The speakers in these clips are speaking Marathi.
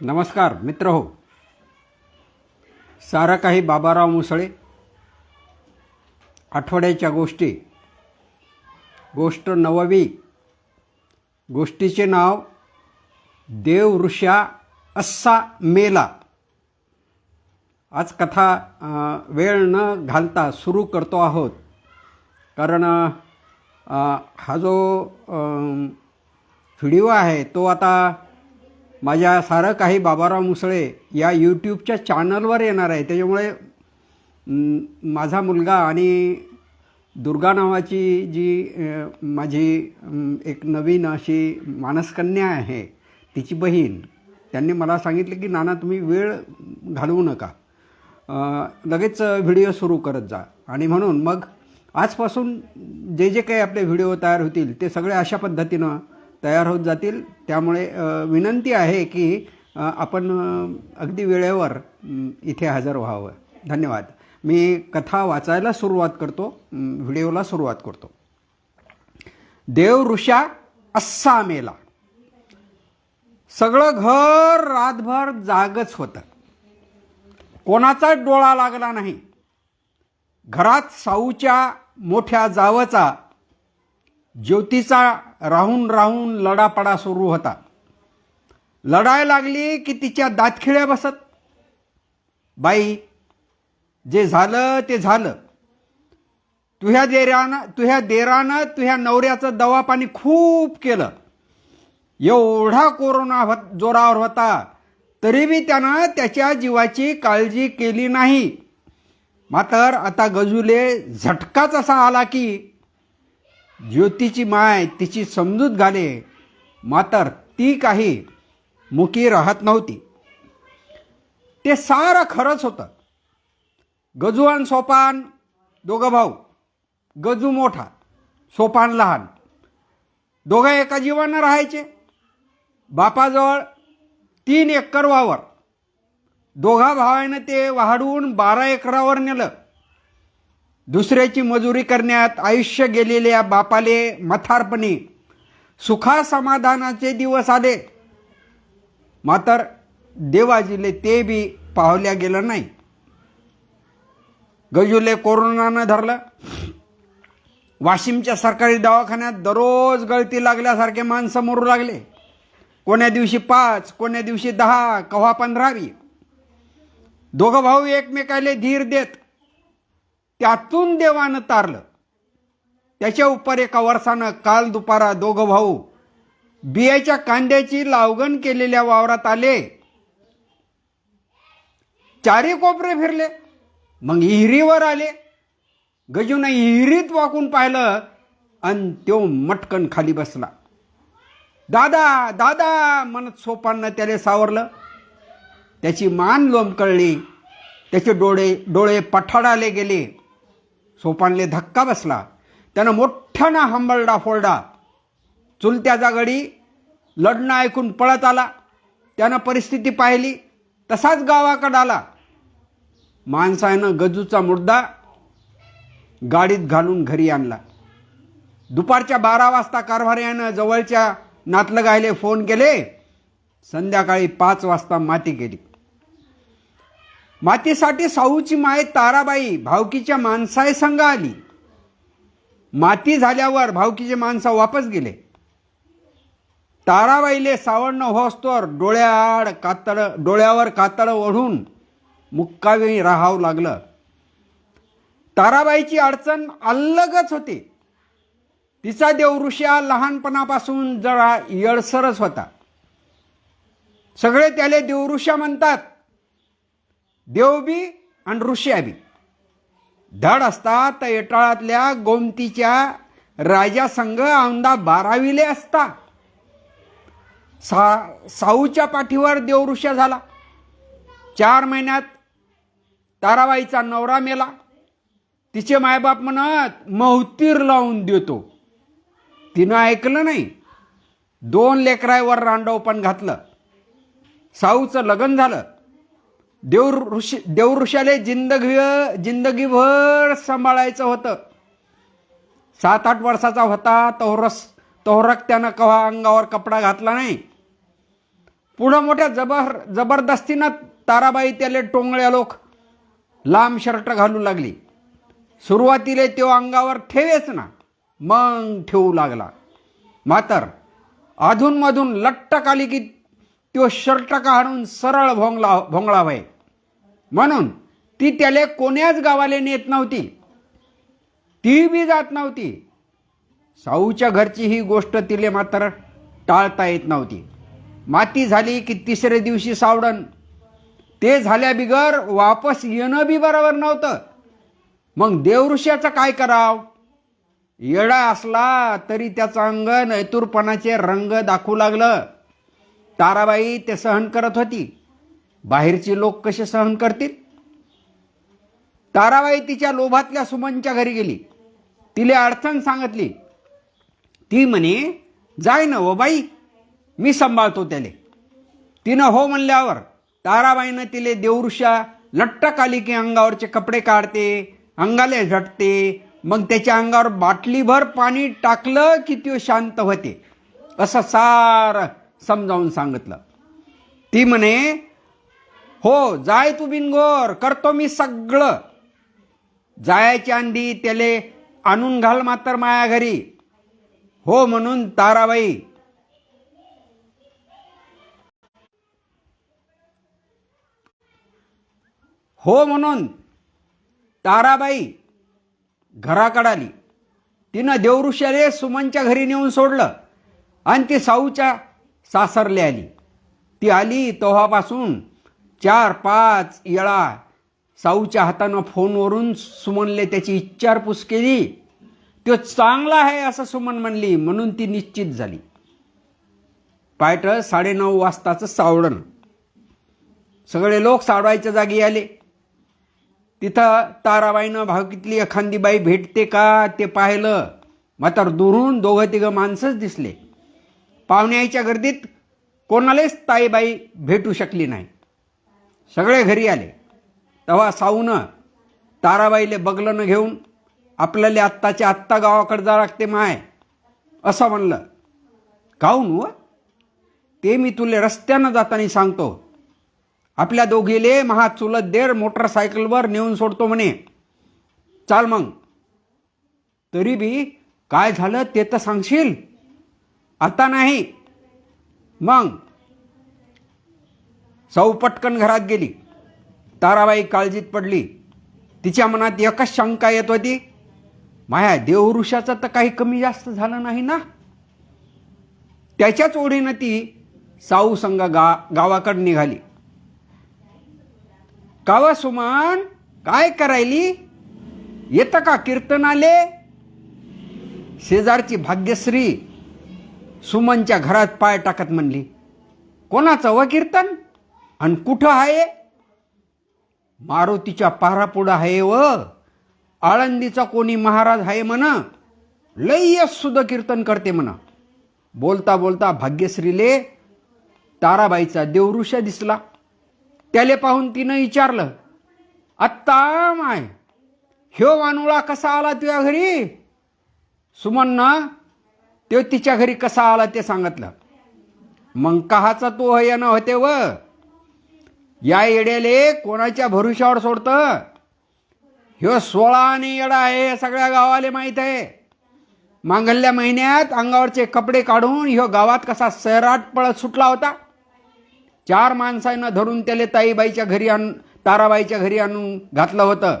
नमस्कार मित्र हो. सारा काही बाबाराव मुसळे. आठवड्याच्या गोष्टी. गोष्ट नववी. गोष्टीचे नाव देव ऋषा अस्सा मेला. आज कथा वेळ न घालता सुरू करतो आहोत. कारण हा जो व्हिडिओ आहे तो आता माझ्या सारं काही बाबाराव मुसळे या यूट्यूबच्या चॅनलवर येणार आहे. त्याच्यामुळे माझा मुलगा आणि दुर्गा नावाची जी माझी एक नवीन अशी मानसकन्या आहे तिची बहीण त्यांनी मला सांगितलं की नाना तुम्ही वेळ घालवू नका. लगेच व्हिडिओ सुरू करत जा. आणि म्हणून मग आजपासून जे जे काही आपले व्हिडिओ तयार होतील ते सगळे अशा पद्धतीनं तयार होत जातील. त्यामुळे विनंती आहे की आपण अगदी वेळेवर इथे हजर व्हावं. धन्यवाद. मी कथा वाचायला सुरुवात करतो व्हिडिओला सुरुवात करतो. देव ऋषा असा मेला. सगळं घर रातभर जागच होतं. कोणाचा डोळा लागला नाही. घरात साऊच्या मोठ्या जावचा ज्योतीचा राहून राहून लडापडा सुरू होता. लढाय लागली की तिच्या दातखिळ्या बसत. बाई जे झालं ते झालं. तुह्या देरानं तुह्या देरानं तुह्या नवऱ्याचं दवापाणी खूप केलं. एवढा कोरोना होत जोरावर होता तरी बी त्यानं त्याच्या जीवाची काळजी केली नाही. मात्र आता गजूले झटकाच असा आला की ज्योतीची माय तिची समजूत घाले मात्र ती काही मुकी राहत नव्हती. ते सारं खरंच होतं. गजू आणि सोपान दोघं भाऊ गजू मोठा सोपान लहान. दोघं एका जीवानं राहायचे. बापाजवळ तीन एकर वावर. दोघा भावानं ते वाढवून बारा एकरावर नेलं. दुसऱ्याची मजुरी करण्यात आयुष्य गेलेल्या बापाले मथारपणी सुखा समाधानाचे दिवस आले. मात्र देवाजीले ते बी पाहल्या गेलं नाही. गजूले कोरोनानं धरलं. वाशिमच्या सरकारी दवाखान्यात दररोज गळती लागल्यासारखे माणसं मरू लागले. कोण्या दिवशी पाच कोण्या दिवशी दहा कव्हा पंधरावी? दोघं भाऊ एकमेकाले धीर देत. त्यातून देवानं तारलं. त्याच्या उपर एका वर्षानं काल दुपारा दोघं भाऊ बियाच्या कांद्याची लावगण केलेल्या वावरात आले. चारी कोपरे फिरले. मग इहिरीवर आले. गजूनं इहिरीत वाकून पाहिलं आणि तो मटकन खाली बसला. दादा दादा म्हणत सोपानं त्याला सावरलं. त्याची मान लोंबकळली. त्याचे डोळे डोळे पठाडाले गेले. सोपानले धक्का बसला. त्यानं मोठ्यानं हंबलडा फोलडा चुलत्या जागडी लढणं ऐकून पळत आला. त्यानं परिस्थिती पाहिली. तसाच गावाकडं आला. माणसानं गजूचा मुर्दा गाडीत घालून घरी आणला. दुपारच्या बारा वाजता कारभार्यानं जवळच्या नातलगायले फोन केले. संध्याकाळी पाच वाजता माती गेली. मातीसाठी साऊची माय ताराबाई भावकीच्या माणसाय संघ आली. माती झाल्यावर भावकीचे माणसा वापस गेले. ताराबाईले सावण होस्तोर डोळ्याआड कातड डोळ्यावर कातड ओढून मुक्कावी राहावं लागलं. ताराबाईची अडचण अलगच होती. तिचा देवऋषा लहानपणापासून जरा येळसरच होता. सगळे त्याले देवऋषा म्हणतात देवबी आणि ऋष्या बी धड असता तर येटाळातल्या गोमतीच्या राजा संघ औंदा बाराविले असता. सा साऊच्या पाठीवर देवऋषा झाला. चार महिन्यात ताराबाईचा नवरा मेला. तिचे मायबाप म्हणत मौतीर लावून देतो. तिनं ऐकलं नाही. दोन लेकरायवर रांडव पण घातलं. साऊचं लग्न झालं. देव ऋषी देवऋषाले जिंदगी जिंदगीभर सांभाळायचं होतं. सात आठ वर्षाचा होता तोहरस तोहरक त्यानं कवा अंगावर कपडा घातला नाही. पुढं मोठ्या जबर जबरदस्तीनं ताराबाई त्याले टोंगळ्या लोक लांब शर्ट घालू लागली. सुरुवातीला तो अंगावर ठेवेच ना मग ठेवू लागला. मातर अधूनमधून लट्टक आली की तो शर्ट काढून सरळ भोंगला भोंगळा व्हाय. म्हणून ती त्याला कोण्याच गावाला नेत नव्हती. ती बी जात नव्हती. साऊच्या घरची ही गोष्ट तिले मात्र टाळता येत नव्हती. माती झाली की तिसऱ्या दिवशी सावडण. ते झाल्या बिगर वापस येणं बी बरोबर नव्हतं. मग देवऋषाचं काय कराव? येडा असला तरी त्याचं अंग नैतुरपणाचे रंग दाखवू लागलं. ताराबाई ते सहन करत होती. बाहेरचे लोक कसे सहन करतील? ताराबाई तिच्या लोभातल्या सुमनच्या घरी गेली. तिले अडचण सांगितली. ती म्हणे जाय ना व बाई मी सांभाळतो त्याले. तिनं हो म्हणल्यावर ताराबाईनं तिले देवरुषा लट्टक आली की अंगावरचे कपडे काढते अंगाले झटते मग त्याच्या अंगावर बाटलीभर पाणी टाकलं की ती शांत होते. असं सारं समजावून सांगितलं. ती म्हणे हो जाय तू बिनगोर करतो मी सगळं. जायच्या अंडी त्याले आणून घाल मात्र माया घरी. हो म्हणून ताराबाई. हो म्हणून ताराबाई घराकडे आली. तिनं देवऋषाले सुमनच्या घरी नेऊन सोडलं आणि ती साऊच्या सासरले आली. ती आली तेव्हापासून चार पाच येळा साऊच्या हातानं फोनवरून सुमनले त्याची इच्छारपूस केली. तो चांगला आहे असं सुमन म्हणली म्हणून ती निश्चित झाली. पायट साडेनऊ वाजताचं सावडण सगळे लोक सावडायच्या जागी आले. तिथं ताराबाईनं भावकीतली एखादी बाई भेटते का ते पाहिलं. मात्र दुरून दोघं तिघं माणसंच दिसले. पाहुण्याच्या गर्दीत कोणालाच ताईबाई भेटू शकली नाही. सगळे घरी आले. तेव्हा साऊनं ताराबाईले बगलनं घेऊन आपल्याला आत्ताच्या आत्ता गावाकडे जा लागते माय असं म्हणलं. काहून व? ते मी तुले रस्त्यानं जाताना सांगतो. आपल्या दोघीले महा चुलत देर मोटरसायकलवर नेऊन सोडतो म्हणे. चाल मग. तरी बी काय झालं ते तर सांगशील. आता नाही. मग. साऊ पटकन घरात गेली. ताराबाई काळजीत पडली. तिच्या मनात एकच शंका येत होती माया देवऋषाचं तर काही कमी जास्त झालं नाही ना? त्याच्याच ओढीनं ती साऊ संघ गा गावाकडे निघाली. कावा सुमान काय करायली? येतं का कीर्तन आले शेजारची भाग्यश्री सुमनच्या घरात पाय टाकत म्हणली कोणाचं व कीर्तन? आणि कुठं आहे? मारुतीच्या पारापुढं आहे व आळंदीचा कोणी महाराज आहे म्हणा लय सुद्धा कीर्तन करते म्हणा. बोलता बोलता भाग्यश्रीले ताराबाईचा देवऋषा दिसला. त्याले पाहून तिनं विचारलं आत्ता माय ह्यो वानुळा कसा आला तुझ्या घरी? सुमन्ना तो तिच्या घरी कसा आला? ते सांगितलं. मग कहाचा तो हयन होते व या येड्याले कोणाच्या भरुशावर सोडतं? ह्यो सोळा आणि येडा आहे हे सगळ्या गावाले माहीत आहे. मांगल्या महिन्यात अंगावरचे कपडे काढून ह्यो गावात कसा सैराट पळत सुटला होता? चार माणसांना धरून त्याला ताईबाईच्या घरी आण ताराबाईच्या घरी आणून घातलं होतं.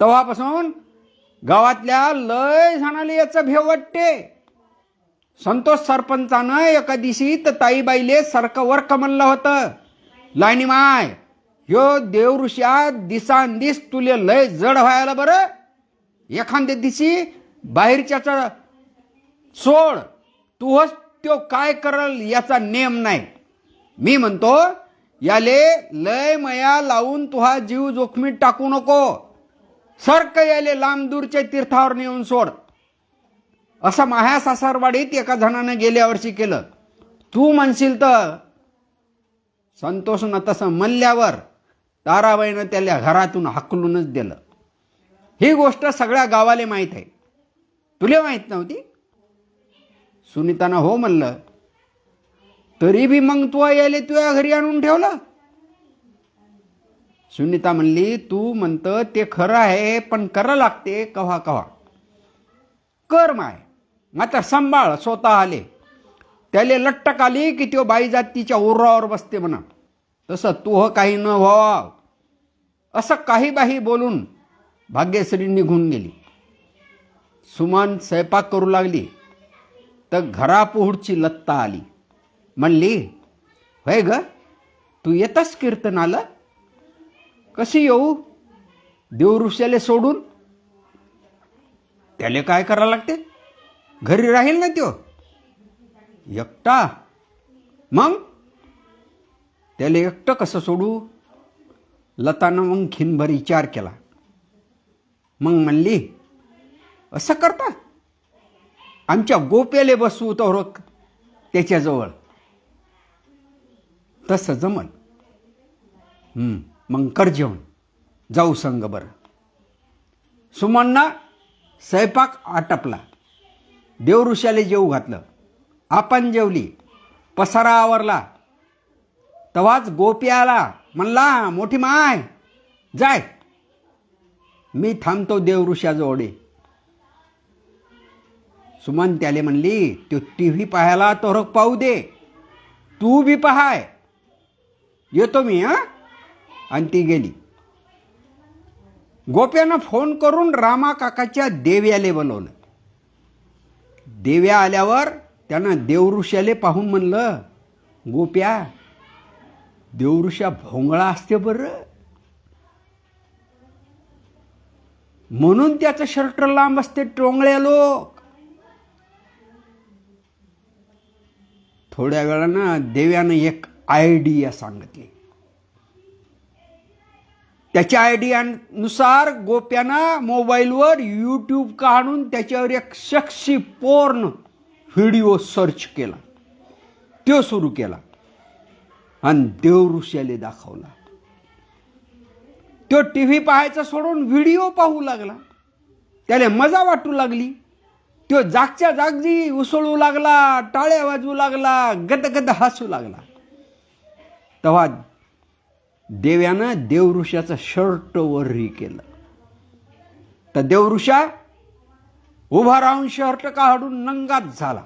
तेव्हापासून गावातल्या लय जणाले याचं भेव वाटते. संतोष सरपंचानं एका दिवशी तर ताईबाईले सरकं वर्क म्हणलं होतं. लाईनी माय ह्यो देवऋषा दिसांदिस तुले लय जड व्हायला बरं. एखाद्या दिशी बाहेरच्याचा सोड तूच तो काय करल याचा नेम नाही. मी म्हणतो याले लय मया लावून तुहा जीव जोखमीत टाकू नको. सर्क याले लांब दूरच्या तीर्थावर नेऊन सोड. असं माह्या सासारवाडीत एका जणानं गेल्या वर्षी केलं. तू म्हणशील तर संतोषनं तसं म्हणल्यावर ताराबाईनं त्याला घरातून हाकलूनच दिलं. ही गोष्ट सगळ्या गावाले माहीत आहे. तुले माहीत नव्हती? सुनीतानं हो म्हणलं तरी बी मग तू यायले तुझ्या घरी आणून ठेवलं? सुनीता म्हणली तू म्हणतं ते खरं आहे पण करा लागते कव्हा कव्हा. कर माय मात्र सांभाळ स्वतः आले. त्याले लट्टक आली की त्यो बाई जातीच्या उर्रावर बसते म्हणा. तसं तू काही न व्हावा. असं काही बाही बोलून भाग्यश्री निघून गेली. सुमन स्वयंपाक करू लागली. तर घरापुढची लत्ता आली. म्हणली होय ग तू येतस कीर्तनाला? कशी येऊ? देवऋषाले सोडून? त्याले काय करावं लागते? घरी राहील ना त्यो. एकटा? मग? त्याला एकटं कसं सोडू? लतानं मग खिनभर विचार केला. मग म्हणली असं करता? आमच्या गोप्याले बसवू तर त्याच्याजवळ. तसं जमल. मग कर जेवण. जाऊ संग बरं. सुमनना स्वयंपाक आटपला. देवऋषाला जेवू घातलं. आपण जेवली. पसारा आवरला. तवाच गोपी आला. म्हणला मोठी माय जाय. मी थांबतो देवऋषाजवळ सुमन त्याले म्हणली तो टी व्ही पाहायला तोरक पाहू दे. तू बी पहाय. येतो मी हां? आणि ती गेली. गोप्यानं फोन करून रामा काकाच्या देव्याले बोलवलं देव्या आल्यावर त्यानं देवऋषाले पाहून म्हणलं गोप्या देवऋषा भोंगळा असते बरं. म्हणून त्याचं शर्ट लांब असते टोंगळ्या लोक. थोड्या वेळानं देव्यानं एक आयडिया सांगितली. त्याच्या आयडियानुसार गोप्यानं मोबाईलवर यूट्यूब काढून त्याच्यावर एक शक्षी पोर्न व्हिडिओ सर्च केला. तो सुरू केला. आणि देवऋषाले दाखवला. तो टी व्ही पाहायचा सोडून व्हिडिओ पाहू लागला. त्याला मजा वाटू लागली. तो जागच्या जागजी उसळू लागला टाळ्या वाजवू लागला गदगद हसू लागला. तेव्हा देव्यानं देवऋषाचं शर्ट वरही केलं. तर देवऋषा उभा राहून शर्ट काढून नंगात झाला.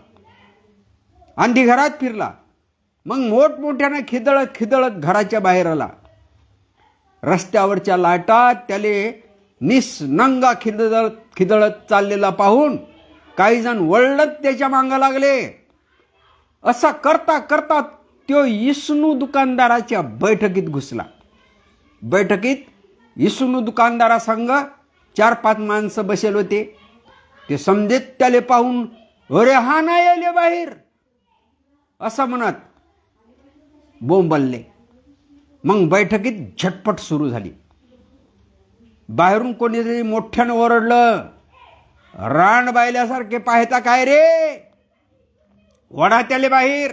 अंधी घरात फिरला. मग मोठमोठ्यानं खिदळत खिदळत घराच्या बाहेर आला. रस्त्यावरच्या लाटात त्याले निसनंगा खिदळत खिदळत चाललेला पाहून काही जण वळलत त्याच्या मागं लागले. असा करता करता त्यो इसनू दुकानदाराच्या बैठकीत घुसला. बैठकीत इसनू दुकानदारासंग चार पाच माणसं बसेल होते. ते समजेत त्याले पाहून अरे हा नाही आले बाहेर. असं म्हणत बोंबलले. मग बैठकीत झटपट सुरू झाली. बाहेरून कोणीतरी मोठ्यानं ओरडलं रान बायल्यासारखे पाहता काय रे? वडा त्याले बाहेर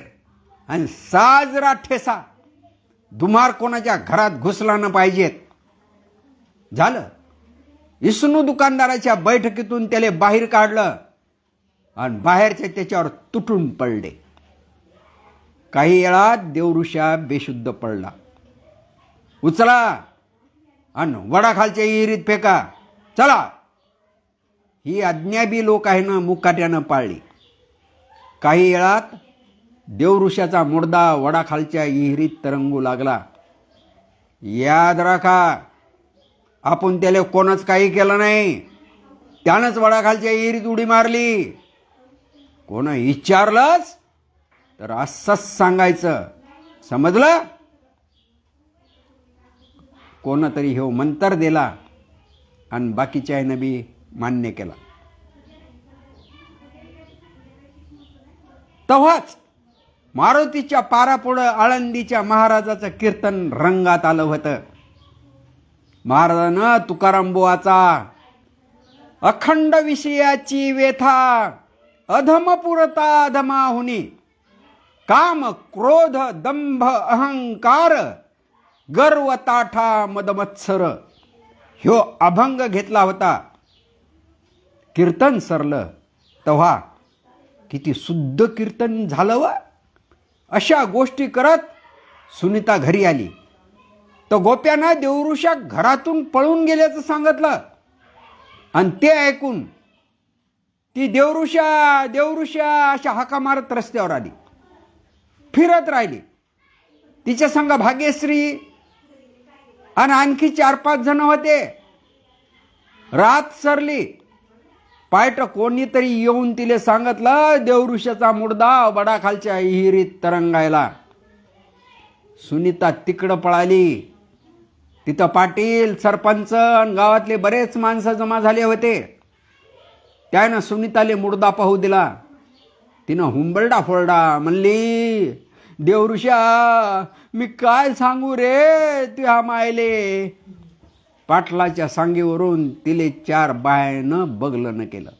आणि साजरा ठेसा. दुमार कोणाच्या घरात घुसला ना पाहिजेत. झालं. इसनू दुकानदाराच्या बैठकीतून त्याला बाहेर काढलं आणि बाहेरचे त्याच्यावर तुटून पडले. काही वेळात देवऋषा बेशुद्ध पडला. उचला आणि वडाखालच्या विहिरीत फेका. चला. ही अज्ञाबी लोक आहे ना मुकाट्यानं पाळली. काही वेळात देवऋषाचा मुर्दा वडाखालच्या विहिरीत तरंगू लागला. याद राखा आपण त्याला कोणच काही केलं नाही. त्यानंच वडाखालच्या विहिरीत उडी मारली. कोण विचारलंच तर असंच सांगायचं. समजलं? कोणतरी हे मंतर दिला आणि बाकीच्या बी मान्य केला. तेव्हाच मारुतीच्या पारापुढं आळंदीच्या महाराजाचं कीर्तन रंगात आलं होतं. महाराजानं तुकाराम बुवाचा अखंड विषयाची व्यथा अधमपुरता अधमाहुनी काम क्रोध दंभ अहंकार गर्व ताठा मदमत्सर ह्यो अभंग घेतला होता. कीर्तन सरलं तेव्हा किती शुद्ध कीर्तन झालं व अशा गोष्टी करत सुनीता घरी आली. तर गोप्यानं देवऋषा घरातून पळून गेल्याचं सांगितलं. आणि ते ऐकून ती देवऋषा देवऋषा अशा हाका मारत रस्त्यावर आली. फिरत राहिली. तिच्या संग भाग्यश्री आणि आणखी चार पाच जण होते. रात सरली. पायट कोणीतरी येऊन तिले सांगितलं देवऋषाचा मुडदा बडाखालच्या हिरीत तरंगायला. सुनीता तिकडं पळाली. तिथं पाटील सरपंच गावातले बरेच माणसं जमा झाले होते. त्यानं सुनीताले मुर्दा पाहू दिला. तिनं हुंबरडा फोरडा म्हणली देवऋषा मी काय सांगू रे तुझ्या मायले? पाटलाच्या सांगेवरून तिले चार बायानं बगलं न केलं.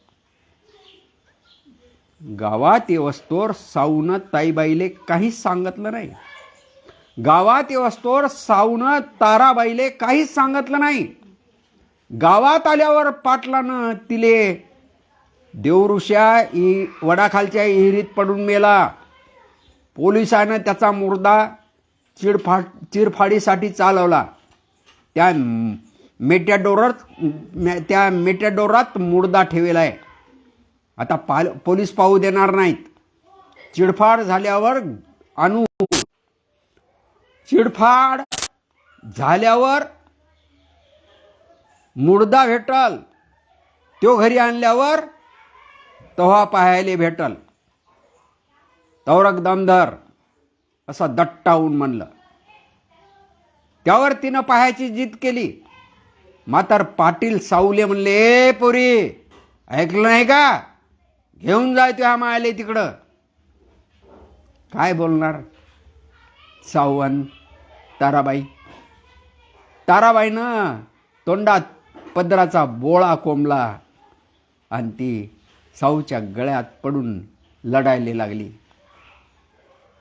गावात येवस्तोर साऊनं ताईबाईले काहीच सांगितलं नाही. गावात येवस्तोर सावनं ताराबाईले काहीच सांगितलं नाही. गावात आल्यावर पाटलानं तिले देवऋषा इ वडाखालच्या इहिरीत पडून मेला. पोलिसानं त्याचा मुर्दा चिडफाड चिरफाडीसाठी चालवला. त्या मेट्याडोरात त्या मेट्याडोरात मुर्दा ठेवला आहे. आता पाल पोलीस पाहू देणार नाहीत. चिडफाड झाल्यावर आणू चिडफाड झाल्यावर मुर्दा भेटल. तो घरी आणल्यावर तव्हा पाहायला भेटल. तवरक दमधर असं दट्टावून म्हणलं. त्यावर तिनं पाहायची जिद केली. मातर पाटील सावले म्हणले "ए पोरी ऐकलं नाही का? घेऊन जाय तुझ्या मायाले तिकडं. काय बोलणार? सावंत ताराबाई. ताराबाईनं तोंडात पदराचा बोळा कोंबला आणि ती साऊच्या गळ्यात पडून लढायला लागली.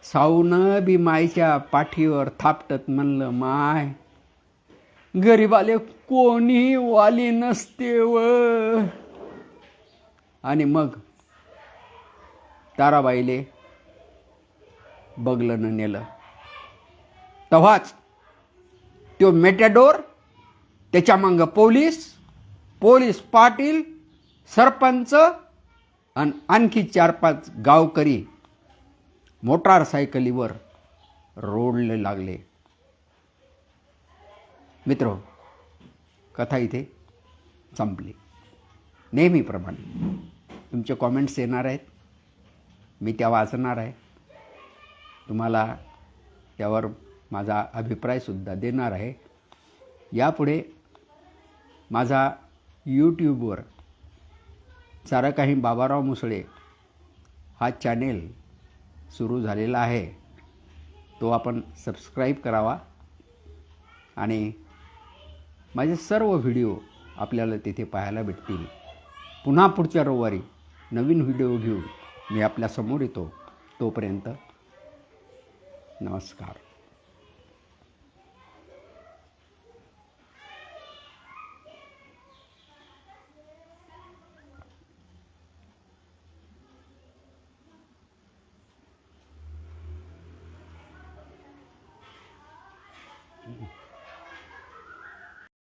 साऊनं बी मायच्या पाठीवर थापटत म्हणलं माय गरीबाले कोणी वाली नसते व. आणि मग ताराबाईले बगलं नेलं. तेव्हाच तो मेटॅडोर त्याच्या मागं पोलीस पोलीस पाटील सरपंच आणि आणखी चार पाच गावकरी मोटारसायकलीवर रोडले लागले. मित्र कथा इथे संपली. नेहमीप्रमाणे तुमचे कॉमेंट्स येणार आहेत. मी त्या वाचणार आहे. तुम्हाला त्यावर माझा अभिप्रायसुद्धा देणार आहे. यापुढे माझा यूट्यूबवर सारं काही बाबाराव मुसळे हा चॅनेल सुरू झालेला आहे. तो आपण सबस्क्राईब करावा आणि माझे सर्व व्हिडिओ आपल्याला तिथे पाहायला भेटतील. पुन्हा पुढच्या रविवारी नवीन व्हिडिओ घेऊन मी आपल्यासमोर येतो. तोपर्यंत नमस्कार.